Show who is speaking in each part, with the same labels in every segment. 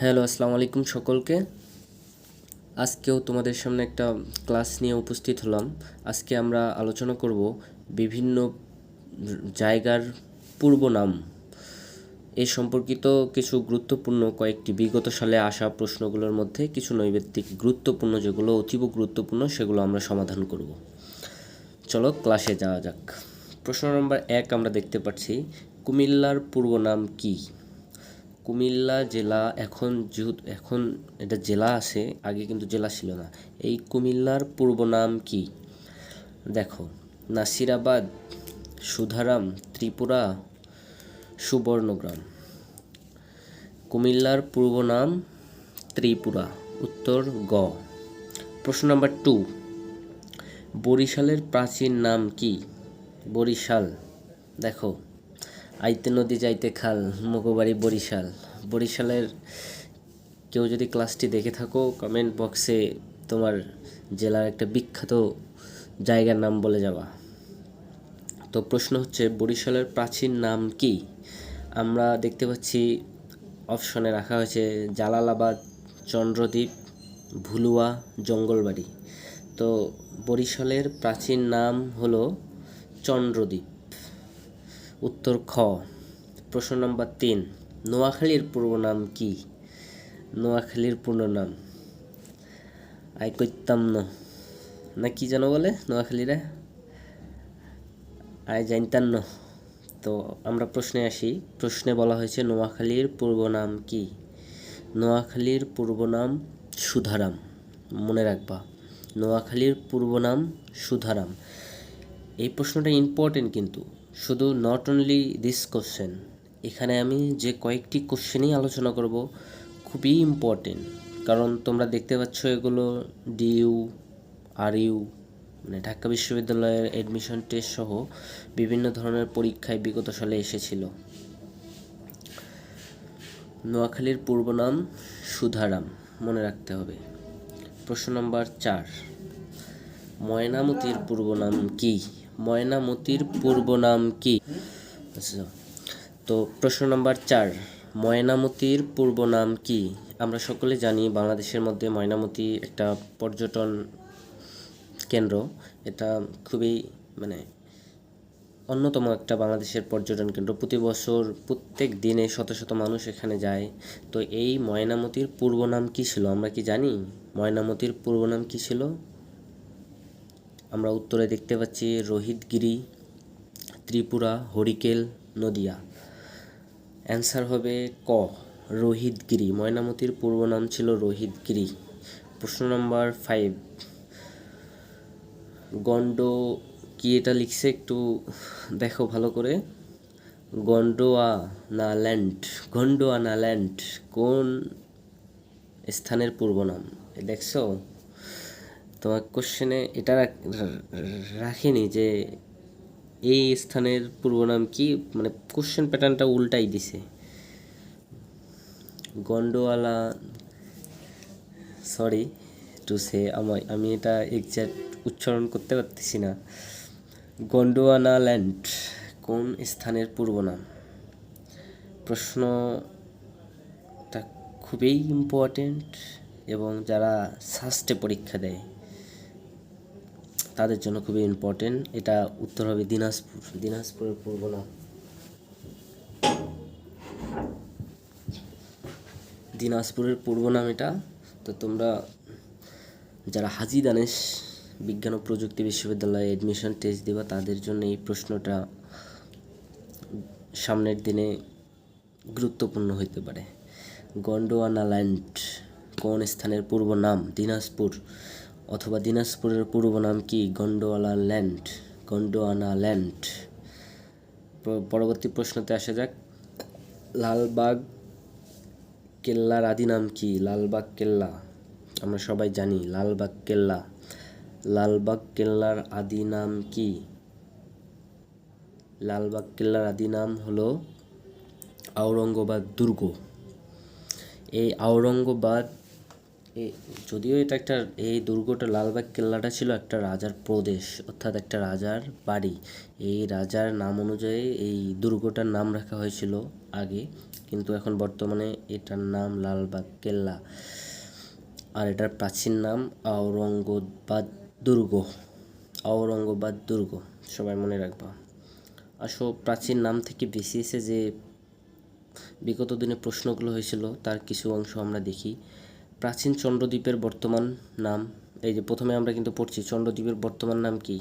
Speaker 1: Hello, আসসালামু আলাইকুম সকলকে। আজকেও তোমাদের সামনে একটা ক্লাস নিয়ে উপস্থিত হলাম। আজকে আমরা আলোচনা করব বিভিন্ন জায়গার পূর্ব নাম। এ সম্পর্কিত কিছু গুরুত্বপূর্ণ কয়েকটি বিগত সালে আসা প্রশ্নগুলোর মধ্যে কিছু নৈবেত্তিক গুরুত্বপূর্ণ, যেগুলো অতীব গুরুত্বপূর্ণ, সেগুলো আমরা সমাধান করব। চলো, ক্লাসে যাওয়া যাক। প্রশ্ন নম্বর এক আমরা দেখতে পাচ্ছি, কুমিল্লার পূর্ব নাম কী? কুমিল্লা জেলা এখন যেহেতু এখন এটা জেলা আছে, আগে কিন্তু জেলা ছিল না। এই কুমিল্লার পূর্ব নাম কি? দেখো, নাসিরাবাদ, সুধারাম, ত্রিপুরা, সুবর্ণগ্রাম। কুমিল্লার পূর্ব নাম ত্রিপুরা, উত্তর গ। প্রশ্ন নাম্বার টু, বরিশালের প্রাচীন নাম কি? বরিশাল। দেখো আইতে নদী যাইতে খাল মুখবাড়ি বরিশাল। বরিশালের কেউ যদি ক্লাসটি দেখে থাকো কমেন্ট বক্সে তোমার জেলার একটা বিখ্যাত জায়গার নাম বলে যাওয়া তো প্রশ্ন হচ্ছে, বরিশালের প্রাচীন নাম কি? আমরা দেখতে পাচ্ছি অপশনে রাখা হয়েছে, জালালাবাদ, চন্দ্রদ্বীপ, ভুলুয়া, জঙ্গলবাড়ি। তো বরিশালের প্রাচীন নাম হলো চন্দ্রদ্বীপ। উত্তর খ। প্রশ্ন নম্বর তিন, নোয়াখালীর পূর্ব নাম কি? নোয়াখালীর পূর্ণ নাম। আই কইতাম ন। না কি যেন বলে নোয়াখালীরা? আই জানতাম ন। তো আমরা প্রশ্নে আসি। প্রশ্নে বলা হয়েছে নোয়াখালীর পূর্ব নাম কি? নোয়াখালীর পূর্ব নাম সুধারাম। মনে রাখবা, নোয়াখালীর পূর্ব নাম সুধারাম। এই প্রশ্নটা ইম্পর্টেন্ট কিন্তু। শুধু নট অনলি দিস কোশ্চেন এখানে আমি যে কয়েকটি কোশ্চেনই আলোচনা করব খুবই ইম্পর্টেন্ট কারণ তোমরা দেখতে পাচ্ছ এগুলো ডিইউ আর ইউ মানে ঢাকা বিশ্ববিদ্যালয়ের অ্যাডমিশন টেস্ট সহ বিভিন্ন ধরনের পরীক্ষায় বিগত সালে এসেছিল। নোয়াখালীর পূর্ব নাম সুধারাম, মনে রাখতে হবে। প্রশ্ন নম্বর চার, ময়নামতির পূর্ব নাম কি? ময়নামতির পূর্ব নাম কি? আচ্ছা তো প্রশ্ন নম্বর চার, ময়নামতির পূর্ব নাম কি? আমরা সকলে জানি বাংলাদেশের মধ্যে ময়নামতি একটা পর্যটন কেন্দ্র। এটা খুবই মানে অন্যতম একটা বাংলাদেশের পর্যটন কেন্দ্র। প্রতি বছর প্রত্যেক দিনে শত শত মানুষ এখানে যায়। তো এই ময়নামতির পূর্ব নাম কি ছিল? আমরা কি জানি? ময়নামতির পূর্ব নাম কি ছিল? আমরা উত্তরে দেখতে পাচ্ছি রোহিতগিরি, ত্রিপুরা, হরিকেল, নদিয়া। অ্যান্সার হবে ক, রোহিতগিরি। ময়নামতির পূর্ব নাম ছিল রোহিতগিরি। প্রশ্ন নম্বর ফাইভ গন্ড কি এটা লিখছে একটু দেখো ভালো করে। গন্ডোয়া না ল্যান্ড? গন্ডোয়া না ল্যান্ড? কোন স্থানের পূর্ব নাম? দেখছ? তোমার কোশ্চেনে এটা রাখিনি যে এই স্থানের পূর্ব নাম কি? মানে কোশ্চেন প্যাটার্নটা উল্টাই দিছে। গন্ডোয়ালা সরি টু সে আমার আমি এটা এক্সাক্ট উচ্চারণ করতে পারতেছি না। গন্ডোয়ানা ল্যান্ড কোন স্থানের পূর্ব নাম প্রশ্নটা খুবই ইম্পর্টেন্ট এবং যারা সাস্টে পরীক্ষা দেয় তাদের জন্য খুবই ইম্পর্টেন্ট এটা উত্তর হবে দিনাজপুর। দিনাজপুরের পূর্ব নাম দিনাজপুরের পূর্ব নাম এটা। তো তোমরা যারা হাজি দানেশ বিজ্ঞান ও প্রযুক্তি বিশ্ববিদ্যালয়ে অ্যাডমিশন টেস্ট দেবা, তাদের জন্য এই প্রশ্নটা সামনের দিনে গুরুত্বপূর্ণ হইতে পারে। গন্ডোয়ানা ল্যান্ড কোন স্থানের পূর্ব নাম? দিনাজপুর। অথবা দিনাজপুরের পূর্ব নাম কি? Gondwanaland, Gondwanaland. পরবর্তী প্রশ্নতে আসা যাক। লালবাগ কেল্লার আদি নাম কি? লালবাগ কেল্লা। আমরা সবাই জানি লালবাগ কেল্লা। লালবাগ কেল্লার আদি নাম কি? লালবাগ কেল্লার আদি নাম হলো আওরঙ্গাবাদ দুর্গ। এই আওরঙ্গাবাদ যদিও এটা একটা, এই দুর্গটা লালবাগ কেল্লাটা ছিল একটা রাজার প্রদেশ, অর্থাৎ একটা রাজার বাড়ি। এই রাজার নাম অনুযায়ী এই দুর্গটার নাম রাখা হয়েছিল আগে, কিন্তু এখন বর্তমানে এটার নাম লালবাগ কেল্লা। আর এটার প্রাচীন নাম আওরঙ্গবাদ দুর্গ। আওরঙ্গবাদ দুর্গ, সবাই মনে রাখবা। আসো, প্রাচীন নাম থেকে বেশি এসে যে বিগত দিনে প্রশ্নগুলো হয়েছিল, তার কিছু অংশ আমরা দেখি। প্রাচীন চন্দ্রদ্বীপের বর্তমান নাম, এই যে প্রথমে আমরা কিন্তু পড়ছি, চন্দ্রদ্বীপের বর্তমান নাম কি?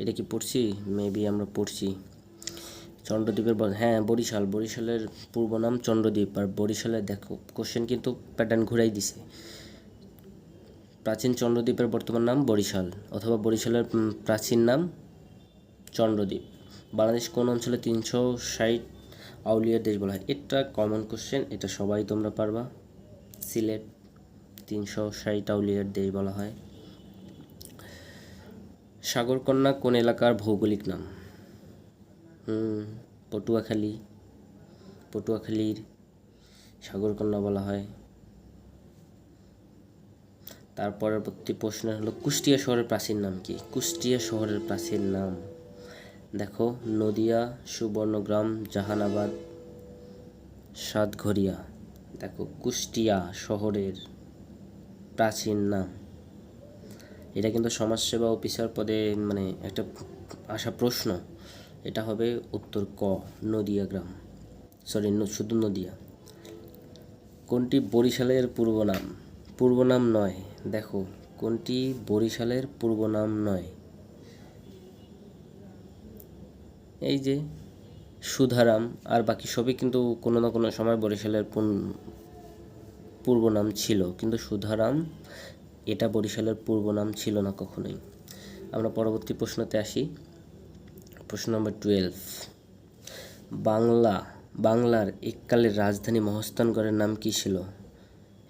Speaker 1: এটা কি পড়ছি? মেবি আমরা পড়ছি চন্দ্রদ্বীপের হ্যাঁ বরিশাল। বরিশালের পূর্ব নাম চন্দ্রদ্বীপ, আর বরিশালের দেখো কোশ্চেন কিন্তু প্যাটার্ন ঘুরাই দিছে। প্রাচীন চন্দ্রদ্বীপের বর্তমান নাম বরিশাল, অথবা বরিশালের প্রাচীন নাম চন্দ্রদ্বীপ। বাংলাদেশ কোন অঞ্চলে তিনশো ষাট আউলিয়ার দেশ বলা হয়? এটা কমন কোশ্চেন এটা সবাই তোমরা পারবা। সিলেট তিনশো ষাট আউলিয়ার দেশ বলা হয়। সাগরকন্যা কোন এলাকার ভৌগোলিক নাম? পটুয়াখালী, পটুয়াখালীর সাগরকন্যা বলা হয়। তার পরবর্তী প্রশ্ন হলো, কুষ্টিয়া শহরের প্রাচীন নাম কি? কুষ্টিয়া শহরের প্রাচীন নাম। দেখো, নদিয়া, সুবর্ণগ্রাম, জাহানাবাদ, সাতঘরিয়া। দেখো, কুষ্টিয়া শহরের প্রাচীন নাম। এটা কিন্তু সমাজসেবা অফিসার পদে মানে একটা আসা প্রশ্ন। এটা হবে উত্তর ক, নদিয়া গ্রাম। সরি শুধু নদিয়া। কোনটি বরিশালের পূর্ব নাম পূর্ব নাম নয়, দেখো, কোনটি বরিশালের পূর্ব নাম নয়? এই যে সুধারাম, আর বাকি সবই কিন্তু কোনো না কোনো সময় বরিশালের পূর্ব নাম ছিল। কিন্তু সুধারাম, এটা বরিশালের পূর্ব নাম ছিল না কখনোই। আমরা পরবর্তী প্রশ্নতে আসি। প্রশ্ন নম্বর টুয়েলভ বাংলা, বাংলার এককালের রাজধানী মহস্তানগড়ের নাম কি ছিল?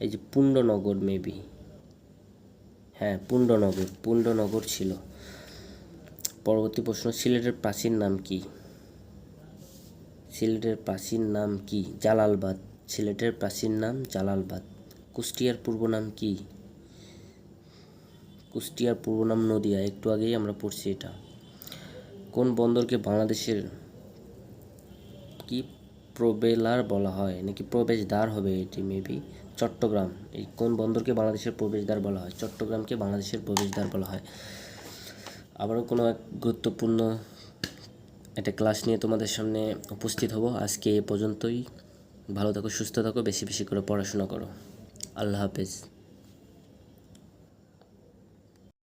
Speaker 1: এই যে পুণ্ডনগর মেবি হ্যাঁ পুণ্ডনগর পুণ্ডনগর ছিল। পরবর্তী প্রশ্ন, সিলেটের প্রাচীন নাম কি? সিলেটের প্রাচীন নাম কি? জালালবাদ। সিলেটের প্রাচীন নাম জালালবাদ। কুষ্টিয়ার পূর্ব নাম কি? কুষ্টিয়ার পূর্ব নাম নদিয়া। একটু আগেই আমরা পড়ছি এটা। কোন বন্দরকে বাংলাদেশের কি প্রবেলার বলা হয়? নাকি প্রবেশদ্বার হবে এটি মেবি চট্টগ্রাম। এই কোন বন্দরকে বাংলাদেশের প্রবেশদ্বার বলা হয়? চট্টগ্রামকে বাংলাদেশের প্রবেশদ্বার বলা হয়। আবারও কোনো এক গুরুত্বপূর্ণ একটা ক্লাস নিয়ে তোমাদের সামনে উপস্থিত হব। আজকে এ পর্যন্তই। ভালো থাকো, সুস্থ থাকো, বেশি বেশি করে পড়াশোনা করো। আল্লাহ হাফেজ।